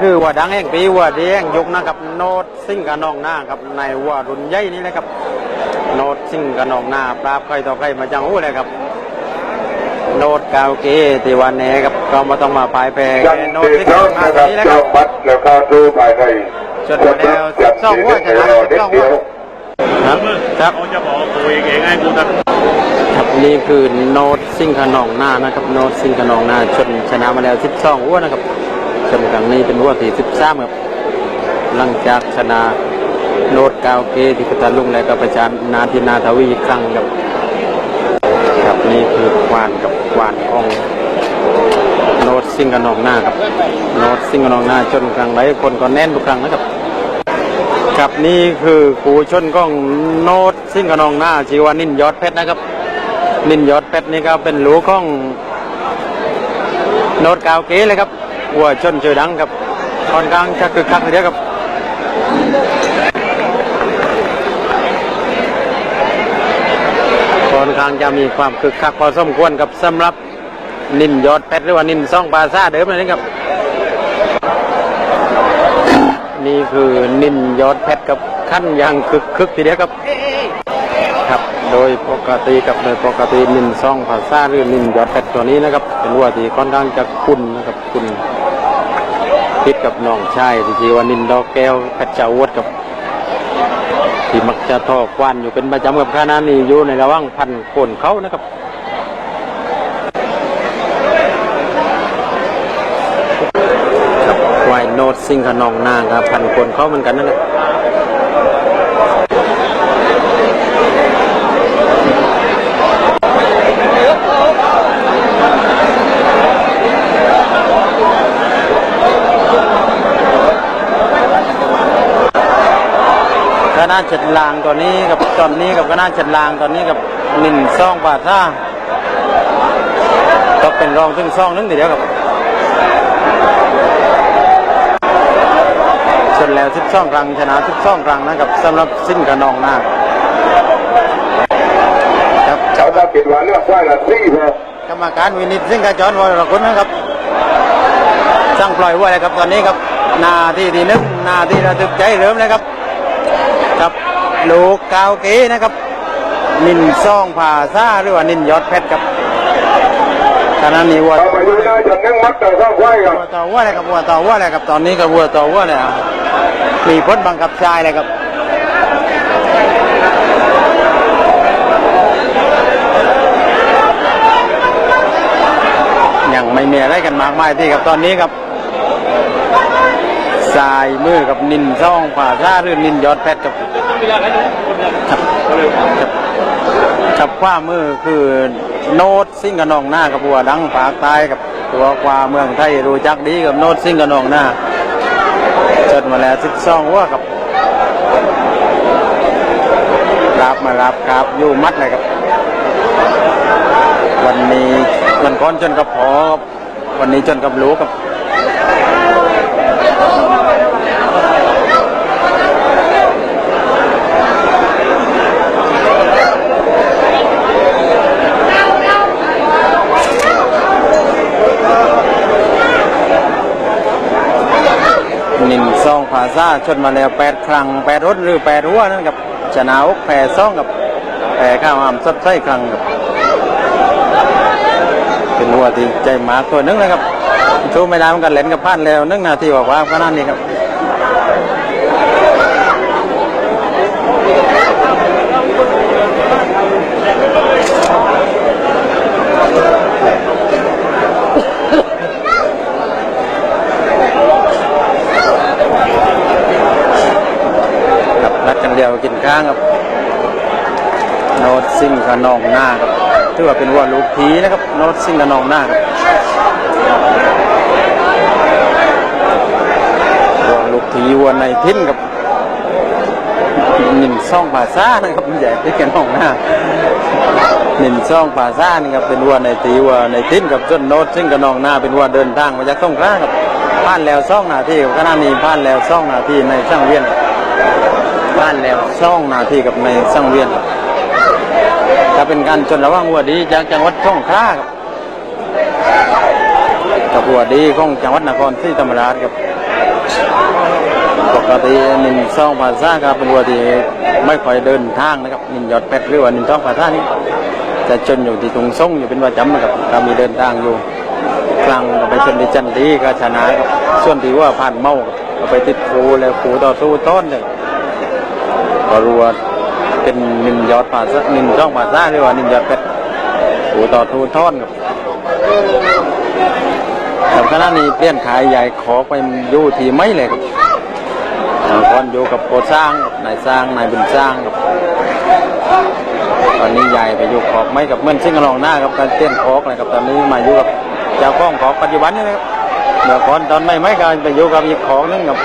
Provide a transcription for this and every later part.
คือวัวดังแห่งปีวัวแดงยกนะครับโนดซิ่งกับน้องหน้าครับในวัวรุ่นใหญ่นี่แหละครับ โนดซิ่งกับน้องหน้าปราบใครต่อใครมาจังหู้เลยครับ โนดกาวเกตีวันแหนครับก็มาต้องมาปลายแปรยันโนดตีซิ่งน้กัอบงน้องหน้านะครับตัวนี้แหละคเจ้ารับบัตรแล้วเข้าดูภายในจนหมดแล้วยันสองตีหัวได้ชนะรอสิเด็บกสองเดีหัยววครับครับเขาจะบอกตัวเองเองให้กูทำครับนี่คือโนดซิ่งขนองหน้านะครับ โนดซิ่งขนองหน้าชนชนะมาแล้ว 12หัวนะครับ ชนครั้งนี้เป็นหัวที่13ครับ หลังจากชนะโนดกาวเกที่พัทลุงและก็ประจานนาทินาทวีอีกครั้งครับครับนี่คือควานกับควานอองโนดซิ่งขนองหน้าครับ โนดซิ่งขนองหน้าชนครั้งไรคนก็แน่นทุกครั้งนะครับครับนี่คือกูชนกล้องโนดซิ่งขนองหน้าชื่อว่านินยอดเพชรนะครับ นินยอดเพชรนี่ก็เป็นหลูของโนดกาวเก๋เลยครับ วัวชนเจอดังครับค่อนข้างจะคึกคักทีเดียครับค่อนข้างจะมีความคึกคักพอสมควรกับสำหรับนินยอดเพชรหรือว่านินซ่องปาซาเดิมเลยนะครับ นี่คือนินยอดเพชรกับขั้นยางคึกคึกทีเดียวครับ ครับ โดยปกติกับโดยปกตินินซองภาษาหรือนินยอดเพชรตัวนี้นะครับ เป็นวัวที่ค่อนข้างจะคุ้นนะครับคุ้นคิดกับน้องชายที่ชื่อว่านินดอกแก้วเพชรจาวดกับ ที่มักจะทอกวานอยู่เป็นประจำกับขณะนี้อยู่ในระหว่างพันคนเขานะครับครับควายโนดซิงขนองนางครับพันคนเขาเหมือนกันนั่นแหละคณะเจ็ดลางตัวนี้กับตอนนี้กับคณะเจ็ดลางตอนนี้กับหนึ่งซองบาทซ่าก็เป็นรองถึงซองนึงทีเดียวครับชนแล้ว12ครั้งชนะ12ครั้งนะครับสำหรับสิ้นกระนองนาคครับชาวบ้านปิดวันเลือกได้ละสี่พอกรรมการวินิจสิ่งกระจรวรคุณนะครับสร้างปล่อยไว้เลยครับตอนนี้ครับหนาที่ที่หนึ่งหนาที่ระทึกใจเริ่มเลยครับ ครับลูกกาวเก๋นะครับ นินซ่องผ่าซ่าหรือว่านินยอดเพชรครับขณะนี้วัวเอาไปดูได้จนนั่งมัดแต่ข้างไว้ครับวัวต่อวัวเลยครับวัวต่อวัวเลยครับตอนนี้กับวัวต่อวัวเลยอะมีพ้นบังคับชายเลยครับยังไม่มีอะไรกันมากมายที่กับตอนนี้ครับ สายมือกับนินซ่องผ่าซ่าหรือนินยอดเพชรกับครับครับกับขว้ามือคือโนดซิงกระนองหน้ากับบัวดังปากตายกับตัวกวาเมืองไทยรู้จักดีกับโนดซิงกระนองหน้าจดมาแล้วสิบสองว่ากับรับมารับครับอยู่มัดเลยครับ วันนี้วันก่อนจนกับพอครับวันนี้จนกับรู้ครับ นินซองผาซ่าชนมาแล้วแปดครั้งแปดรถหรือแปดหัวนั่นกับชนะอกแพ้ซองกับแพ้ข้าวหามสดใสครั้งกับเป็นหัวที่ใจหมาตัวนึงนะครับ สู้ไม่ได้มันกันเล่นกับพลาดแล้วนึงนาทีกว่าก็นั่นนี่ครับครับนัดกันเดียวกินข้างครับโนดซิ่งขนองหน้าครับถือว่าเป็นวัวลูกผีนะครับ โนดซิ่งขนองหน้าครับ วัวลูกผีวัวในทิ้นครับหนึ่งซ่องป่าซ่านะครับใหญ่ที่ขนองหน้าหนึ่งซ่องป่าซ่านี่ครับเป็นวัวในตีวัวในทิ้นกับจนโนดซิ่งขนองหน้าเป็นวัวเดินทางมาจากต้องกล้าครับผ่านแล้วซ่องนาทีกับขณะนี้ผ่านแล้วซ่องนาทีในช่างเวียนผ่านแล้วซ่องนาทีกับในช่างเวียนจะเป็นการชนระว่างหัวดีจากจังหวัดสงขลาครับกับหัวดีของจังหวัดนครศรีธรรมราชครับ ปกตินินซ่องภาษาครับเป็นวัวที่ไม่ค่อยเดินทางนะครับนินยอดเพชรหรือว่านินซ่องภาษานี่จะจนอยู่ที่ตรงส่งอยู่เป็นประจำนะครับก็มีเดินทางอยู่กลางก็ไปชนที่จันดีก็ชนะครับส่วนที่ว่าผ่านเมาก็ไปติดคูแล้วคูต่อสู้ต้นเลยก็รู้ว่าเป็นนินยอดภาษานินซ่องภาษาหรือว่านินยอดเพชรครูต่อสู้ต้นครับ แต่ขณะนี้เปลี่ยนขายใหญ่ขอไปอยู่ที่ไม่เลยครับเมื่อก่อนอยู่กับโกสร้างกับนายสร้างนายบุญสร้างครับตอนนี้ใหญ่ไปอยู่ขอบไม่กับเมื่อนซิ่งกระลองหน้ากับการเปลี่ยนขอกเลยครับตอนนี้มาอยู่กับเจ้าของขอปัจจุบันนี่นะครับเดี๋ยวก่อนตอนไม่ไม่ก็ไปอยู่กับอีกของนึงครับ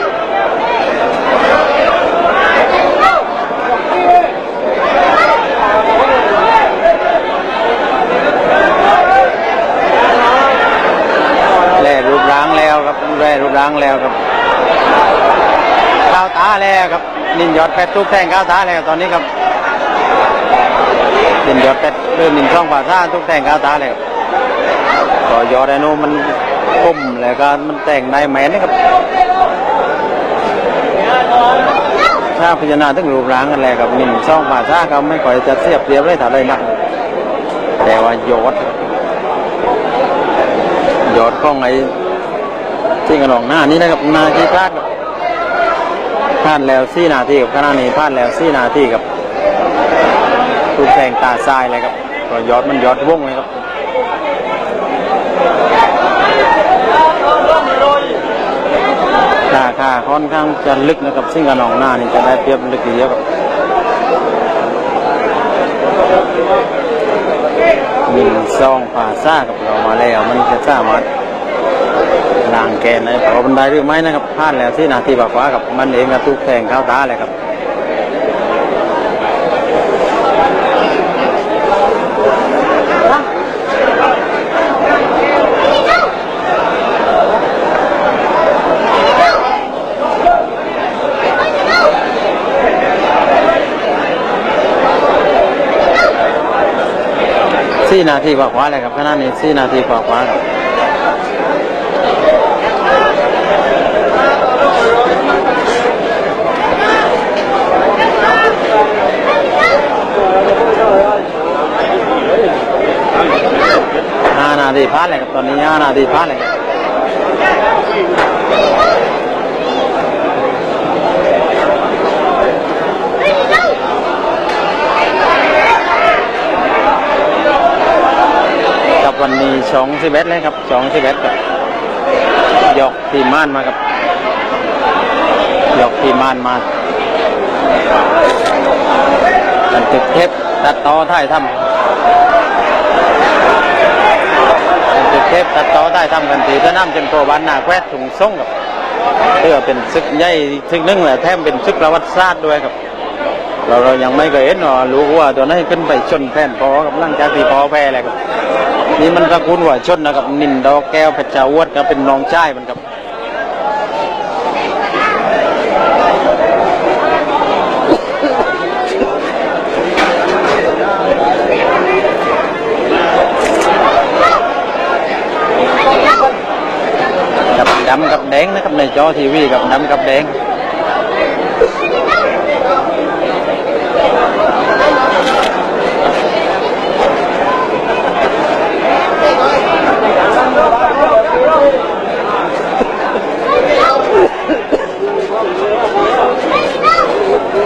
แล่รูปร่างแล้วครับแล่รูปร่างแล้วครับข้าวตาแล้วครับ นินยอดแปดทุกแท่งข้าวตาแล้วตอนนี้ครับนินยอดแปดเริ่มนินช่องภาษาทุกแท่งข้าวตาแล้วก็ยอดไดโนมันคมแล้วก็มันแต่งในแมนนะครับถ้าพิจารณาถึงรูปร่างกันแล้วครับนินช่องภาษาเขาไม่ค่อยจะเสียบเรียบเลยถ้าเลยนักแต่ว่ายอดยอดข้องไอ้ ที่กระดองหน้านี้นะครับนาทีพลาดกับพลาดแล้วสี่นาทีกับขณะนี้พลาดแล้วสี่นาทีครับถูกแทงตาทรายเลยครับก็ยอดมันยอดวงเลยครับราคาค่อนข้างจะลึกนะครับซึ่งกระนองหน้านี่จะได้เปรียบลึกเดียวครับมินซองผ่าซ่ากับเรามาแล้วมันจะสามารถ ล้างแกนในพอบันไดหรือไม่นะครับพลาดแล้วที่นาทีบอกว่ากับมันเองก็ทุกแทงเข้าตาเลยครับสี่นาทีกว่าๆเลยครับขณะนี้สี่นาทีกว่าๆครับ ทีพลาดเลยครับตอนนี้ห้านาทีพลาดเลยครับกับวันนี้สองสิบเอ็ดเลยครับสองสิบเอ็ดครับยกทีม่านมาครับยกทีม่านมาบันทึกเทปตัดต่อถ่ายทำ เทปตัดต่อได้ทำกันทีสนามจนโตวันหนาแควดถุงส่งกับเพื่อเป็นซึกใหญ่ทึกนึงแหละแถมเป็นซึกประวัติศาสตร์ด้วยครับ เราเรายังไม่เคยเห็นหรอรู้ว่าตัวนั้นขึ้นไปชนแผ่นพอกับร่างจากที่พอแพ้แหละครับนี่มันตระกูลว่าชนนะครับนินดอกแก้วเพชรจาวดก็เป็นน้องชายมันครับกับดำกับ แดงนะครับในจอทีวีกับดำกับแดง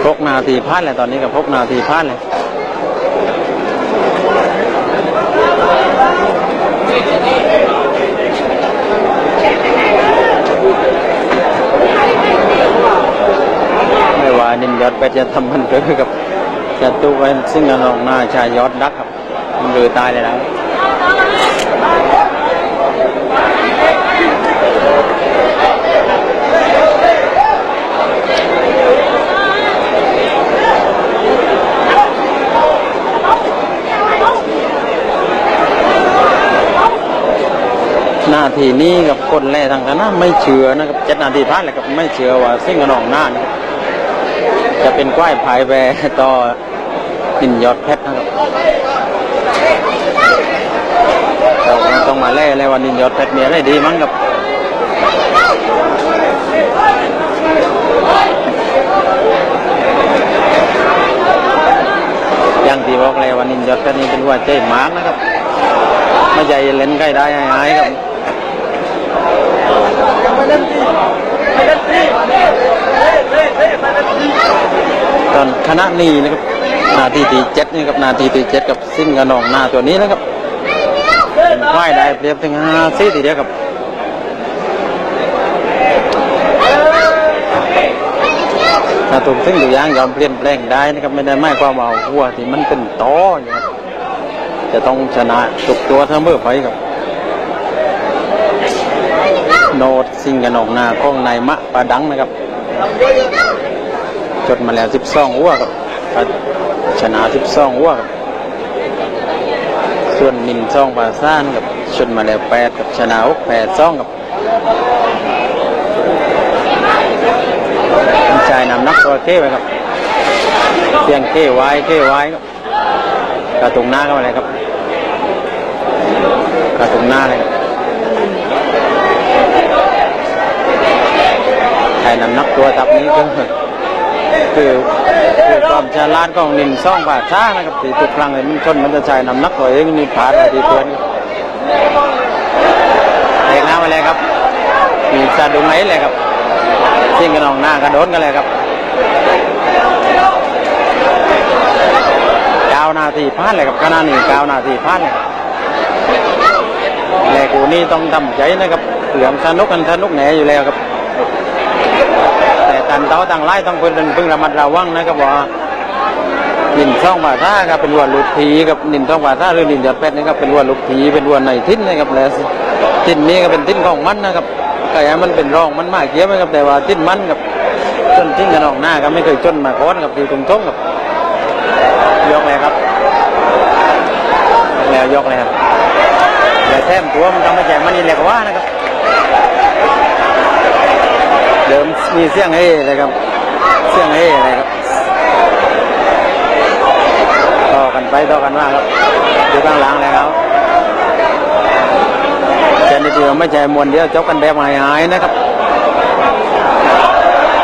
พกนาทีพลาดเลยตอนนี้กับพกนาทีพลาดเลยไม่ว่า นินยอดไปจะทำมันเกิดกับจะตู้ไว้ซึ่งกระนองหน้าชายยอดดักครับมันเลยตายเลยนะหน้าทีนี้กับคนแรกทางคณะไม่เชื่อนะครับเจ็ดนาทีพลาดเลยครับไม่เชื่อว่าซึ่งกระนองหน้านะครับ จะเป็นกว้ายภายแวต่อนินยอดเพชรนะครับเราต้องมาแล่แล้ววันนินยอดเพชรมีอะไรดีมั้งครับย่างที่บอกเลยว่านินยศกันนี้เป็นหัวใจหมากนะครับไม่ใช่เล่นใกล้ได้หายครับ ตอนคณะนี้นะครับ นาทีที่เจ็ดนี่ครับนาทีที่เจ็ดกับสิ้นกระนองหน้าตัวนี้นะครับเป็นควายได้เปรียบถึงห้าสี่ทีเดียวครับถ้าถูกสิ่งตัวอย่างยอมเปลี่ยนแปลงได้นะครับไม่ได้หมายความว่าวัวที่มันเป็นตออย่างนี้ยจะต้องชนะทุกตัวเสมอไปครับโนดสิ่งกระนองหน้าข้องนายมะปาดังนะครับ จดมาแล้ว12วัวครับชนะ12วัวครับส่วนนินซองปาซ่านกับชนมาแล้ว8กับชนะ6 8ซองกับชายนำนักตัวเก้ไปครับเสียงเก้ไว้เก้ไว้ครับกระตุงหน้าเข้ามาเลยครับกระตุงหน้าเลยครับ ชายนำนักตัวทับนี้ก็คือคือความฉลาดของหนึ่งซ่องบาช้านะครับตีทุกครั้งเลยมันชนมันจะใช้นำนักตัวเองมีผานไปที่เพื่อนครับเอกน้ำมาเลยครับมีสะดุ้งไหนเลยครับเสียงกันองหน้ากระโดดกันเลยครับเก้านาทีพลาดเลยครับขณะนี้เก้านาทีพลาดเลยแหลกูนี่ต้องทำใจนะครับเหลืองสนุกกันสนุกแหนอยู่แล้วครับ ตันเต้าต่างไล่ต้องเพิ่นพึ่งระมัดระวังนะครับว่านินช่องบาท่าครับเป็นวัวลูกผีกับนินช่องบาท่าหรือนินยอดเพชรนะครับเป็นวัวลูกผีเป็นวัวในทิ้นนะครับแล้วทิ้นนี้ก็เป็นทิ้นของมันนะครับไก่มันเป็นรองมันมากเกี้ยวไหมครับแต่ว่าทิ้นมันกับต้นทิ้นกันออกหน้าก็ไม่เคยจนมาก่อนกับที่ตรงตรงกับยกเลยครับแล้วยกแล้วแต่แท้มตัวมันทำให้แจกมันนี่แหลกว่านะครับ เดิมมีเสียงเฮ้เลยครับ เสียงเฮ้เลยครับต่อกันไปต่อกันมาครับอยู่ข้างหลังเลยครับเจนิติว่าไม่ใช่มวนเดียวจบกันแบบหายๆนะครับ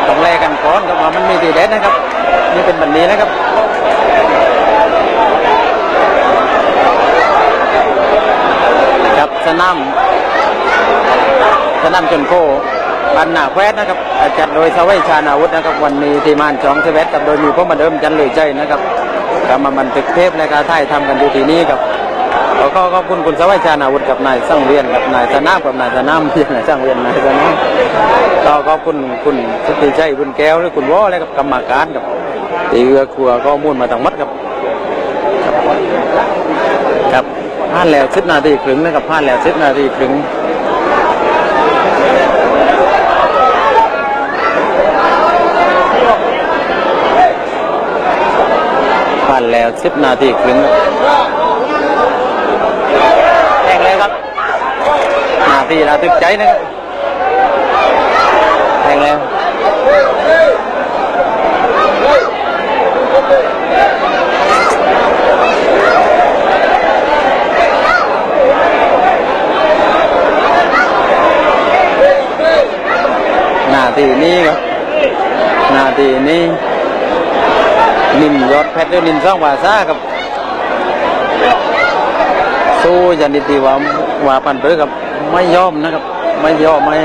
ต้องแลกกันก่อนครับว่ามันมีทีเด็ดนะครับ นี่เป็นแบบนี้นะครับกับสนามสนามจนโค บันหนาแควสนะครับจัดโดยสวัยชาญาวุธนะครับวันนี้ทีมานจองเซเวตกับโดยมีพวกมาเดิมจันเลยใจนะครับกำมาบันทึกเทปและการถ่ายทำกันอยู่ที่นี้ครับขอขอบคุณคุณสวัยชาญาวุธกับนายสังเวียนกับนายสนามกับนายสนามเพียงนายสังเวียนนายสนามก็ขอบคุณคุณสุติชัยบุญแก้วและคุณวอและกับกรรมการกับตีเรือครัวก็มูลมาทั้งมัดครับครับพลาดแล้วสิบนาทีครึ่งนะครับพลาดแล้วสิบนาทีครึ่ง ผ่าน แล้วสิบนาทีครึ่งแข่งเลยครับนาทีระทึกใจนะครับแข่งแล้วนาทีนี้ครับนาทีนี้ นินยอดเพชรด้วยนินซ่องวาซ่าครับสู้ยันดิตีว่าว่าปันเปื้อกับไม่ยอมนะครับ ไม่ยอมไม่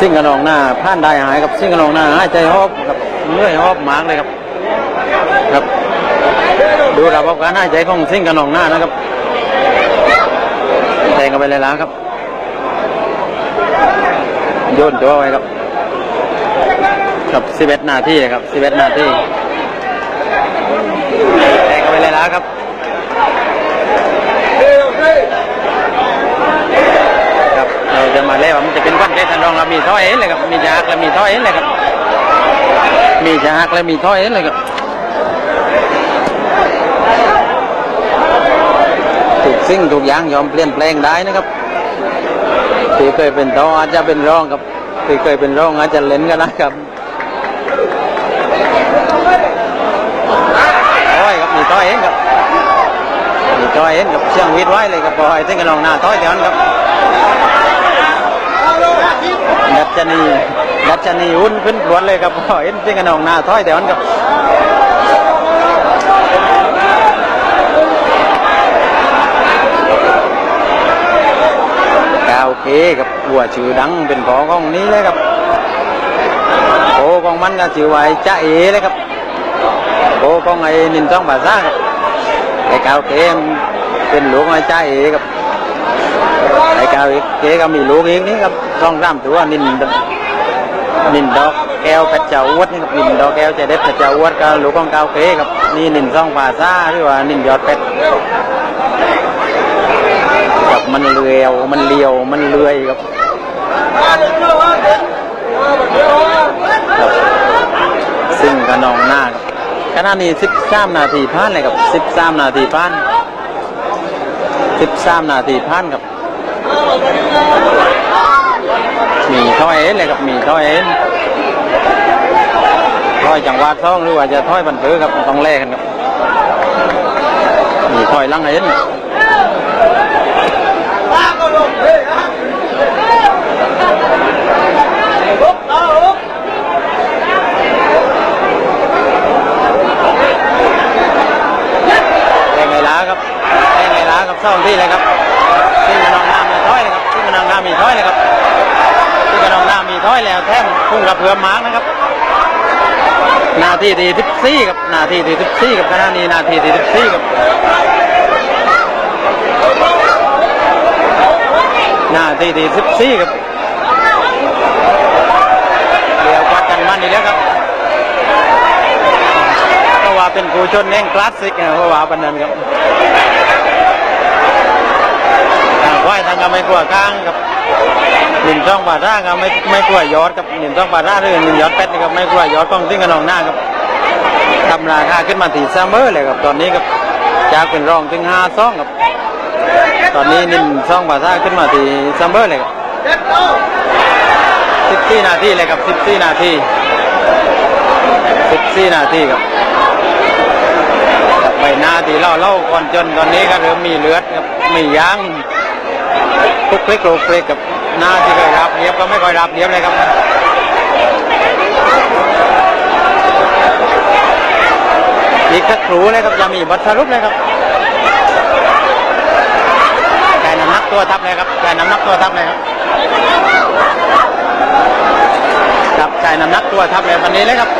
สิ่งกระนองหน้าผ่านได้หายกับสิ่งกระนองหน้าหายใจหอบกับเมื่อยหอบมากเลยครับ ครับ ดูระบบการหายใจของสิ่งกระนองหน้านะครับแทงกันไปเลยล้วครับโยนตัวไว้ครับครับ11นาทีครับ11นาที แทงกันไปเลยแล้วครับครับเราจะมาเล่ว่ามันจะเป็นวันเทสันรองเรามีท่อเอ็นเลยครับมีจากและมีท่อเอ็นเลยครับมีจากและมีท่อเอ็นเลยครับถูกสิ่งถูกอย่างยอมเปลี่ยนแปลงได้นะครับที่เคยเป็นท่ออาจจะเป็นรองครับที่เคยเป็นรองอาจจะเล่นก็ได้ครับ โอ้ยครับมี ต้อยเองครับมีต้อยเองกับเชียงวิทไว้เลยครับพอไอ้เส้นกระนองหน้าต้อยเดี๋ยวนั้นครับดัชนีดัชนีหุ้นขึ้นพรวดเลยครับพ่อเห็นซิ่งขนองหน้าถอยแต่มันกับกาวเคกับหัวชื่อดังเป็นขอของนี้เลยครับโอ้ของมันก็ชื่อว่าไอ้จ้าเอเลยครับ โอ้ของไอ้นินทองบาซ่าครับไอ้กาวเคมันเป็นหลวงไอ้ใจ้าเอครับไอ้กาวเกก็มีลูกอีกนี่ครับร่องร่ำตัวนินนินดอกแก้วเพชรเจ้าอวดนี่ครับนินดอกแก้วใจเด็ดเพชรเจ้าอวดก็ลูกของกาวเกครับนี่นินซ่องปาซ่าหรือว่านินยอดเพชรครับมันเลียวมันเลียวมันเลื่อยครับซึ่งกระนองหน้า ขณะนี้13นาทีผ่านเลยครับ13นาทีผ่าน13นาทีผ่านครับมีท่อยเอ็นเลยครับมีท่อยเอ็นทอยจังหวัดท่องหรือว่าจะทอยบันเทิงครับต้องแลกกันครับมีทอยลังเอ็นแรงไงล้าครับแรงไงล้าครับเศร้าที่เลยครับซึ่กระนองน้ำมีท่อยเลยครับซึ่กระนองน้ำมีท่อยเลยครับที่กระนองน้ำมีถ้อยแล้วแท่มพุ่งกระเพื่อมมาร์กนะครับ นาทีที่สิบสี่ครับนาทีที่สิบสี่กับขณะนี้นาทีที่สิบสี่ครับนาทีที่สิบสี่ครับเดี๋ยววัดกันมันอีกแล้วครับเพราะว่าเป็นกูชนแห่งคลาสสิกนะเพราะว่าปันนั้นครับ ทางควางก็ไม่กลัวกลางครับหนึ่งช่องบาท่าครับไม่ไม่กลัวยอดครับหนึ่งช่องบาท่าหรือหนึ่งยอดเป็ดนะครับไม่กลัวยอดกล้องซิ่งกันนองหน้าครับทำราคาขึ้นมาถึงซัมเมอร์เลยครับตอนนี้ครับจากเป็นรองถึงห้าซ่องครับ ตอนนี้นึ่งช่องบาท่าขึ้นมาที่ซัมเมอร์เลยครับสิบสี่นาทีเลยครับสิบสี่นาทีสิบสี่นาทีครับใบหน้าที่เล่าเล่าก่อนจนตอนนี้ก็เริ่มมีเลือดครับมียาง คลุกคลิกคลกคลิกกับหน้าที่เคยรับเรียบก็ไม่ค่อยรับเรียบเลยครับอีกสักครู่เลยครับจะมีบทสรุปเลยครับใจน้ำหนักตัวทับเลยครับใจน้ำหนักตัวทับเลยครับครับใจน้ำหนักตัวทับเลยวันนี้เลยครับ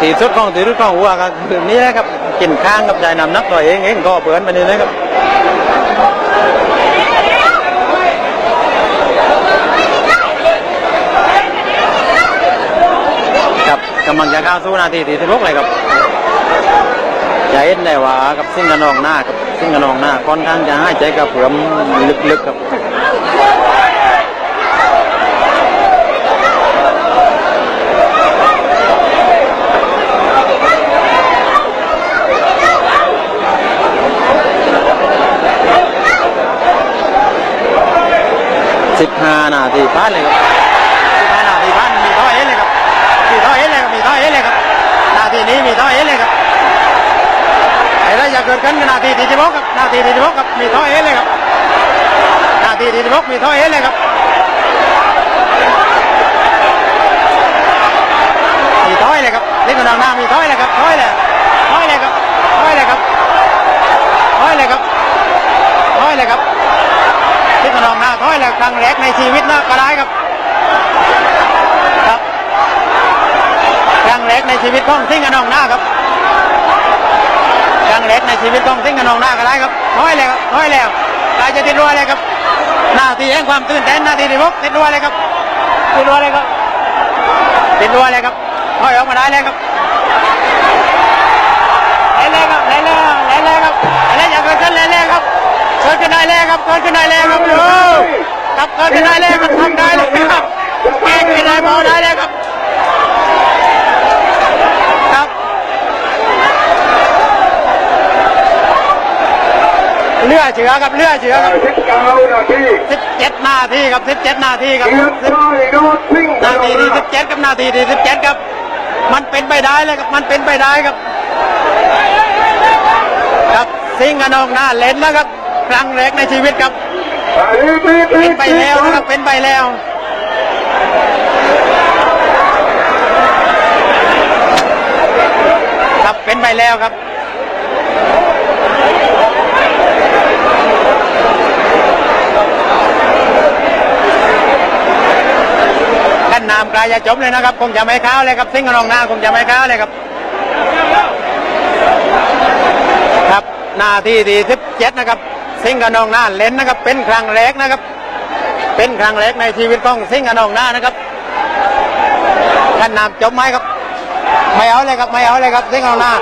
ตีสุดของตีสุดของหัวก็คือนี้เลยครับกินข้างกับใจน้ำหนักตัวเองเองก็เปือนไปนี่เลยครับ ครับกำลังจะเข้าสู่นาทีที่สิบหกเลยครับจะเห็นได้ว่ากับซิ่งกระนองหน้ากับซิ่งกระนองหน้าค่อนข้างจะให้ใจกระเพื่อมลึกๆครับสิบห้านาทีผ่านเลยครับ กิดขึ้นกับนาทีที่สิบหกครับนาทีที่สิบหกครับมีท่อเอเลยครับนาทีที่สิบหกมีท่อเอเลยครับมีท่อยเลยครับนี่มันนางหน้ามีท่อยเลยครับท่อยเลยท่อยเลยครับท่อยเลยครับท่อยเลยครับท่อยเลยครับที่กระนองหน้าถ้อยแล้วครั้งแรกในชีวิตนะก็ได้ครับครับครั้งแรกในชีวิตของซิ่งกระนองหน้าครับ งความตื่นเต้นหน้าที่ที่พกติดรัวเลยครับติดรัวเลยครับติดรัวเลยครับถ้อยออกมาได้เลยครับเล่นเลยครับเล่นเลยครับเล่นเลยครับเล่นอย่าเกิดขึ้นเล่นเลยครับเกิดขึ้นได้เลยครับเกิดขึ้นได้เลยครับดูครับเกิดขึ้นได้เลยครับทำได้เลยครับเก่งขึ้นได้เบาได้เลยครับครับ ลือเชื้อครับเลือเชื้อครับสิบเก้านาทีสิบเจ็ดนาทีครับสิบเจ็ดนาทีครับเกียรติสิบได้โดนซิ่งนาทีที่สิบเจ็ดกับนาทีที่สิบเจ็ดครับ มันเป็นไปได้เลยครับมันเป็นไปได้ครับครับซิงกระนองหน้าเล่นนะครับ ครั้งแรกในชีวิตครับเป็นไปแล้วนะครับเป็นไปแล้วครับเป็นไปแล้วครับ ขั้นน้ำกลายจะจมเลยนะครับ คงจะไม่เข้าเลยครับซิงกับน้องหน้าคงจะไม่เข้าเลยครับ ครับหน้าที่ที่สิบเจ็ดนะครับ ซิงกับน้องหน้าเล่นนะครับ เป็นครั้งแรกนะครับ เป็นครั้งแรกในชีวิตของซิงกับน้องหน้านะครับขั้นนำจมไหมครับ ไม่เอาเลยครับไม่เอาเลยครับซิงกับน้องหน้า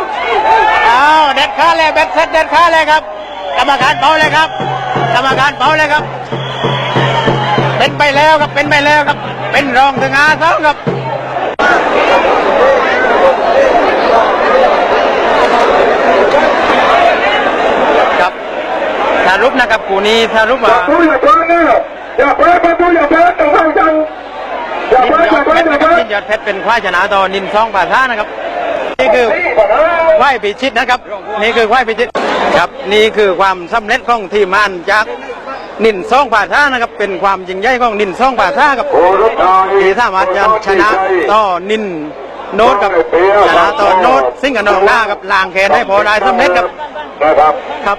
เอาเด็ดขาดเลยเบ็ดเสร็จเด็ดขาดเลยครับกรรมการเผาเลยครับกรรมการเผาเลยครับ เป็นไปแล้วครับเป็นไปแล้วครับ เป็นรองถึงอาสองครับครับสรุปนะครับกูนี้สรุปว่า Tú ya puedes, ya puedes, tú ya puedes, te vas a Ya นิน puedes, ยอ ya ดเพช puedes, ร ya นะครับ puedes. นินยอดเพชรเป็นควายชนะต่อนินซองป่าท่านะครับ นี่คือ Sí, para. ควายพิชิตนะครับ นี่คือควายพิชิตครับ นี่คือความสำเร็จของทีมงานจาก นินซองป่าท่านะครับ เป็นความยิ่งใหญ่ของนินซองป่าท่าครับที่สามารถจะชนะต่อนินโนดกับชนะต่อโนดซิ่งกับนองหน้ากับลางแขนให้พอได้สำเร็จครับนะครับครับ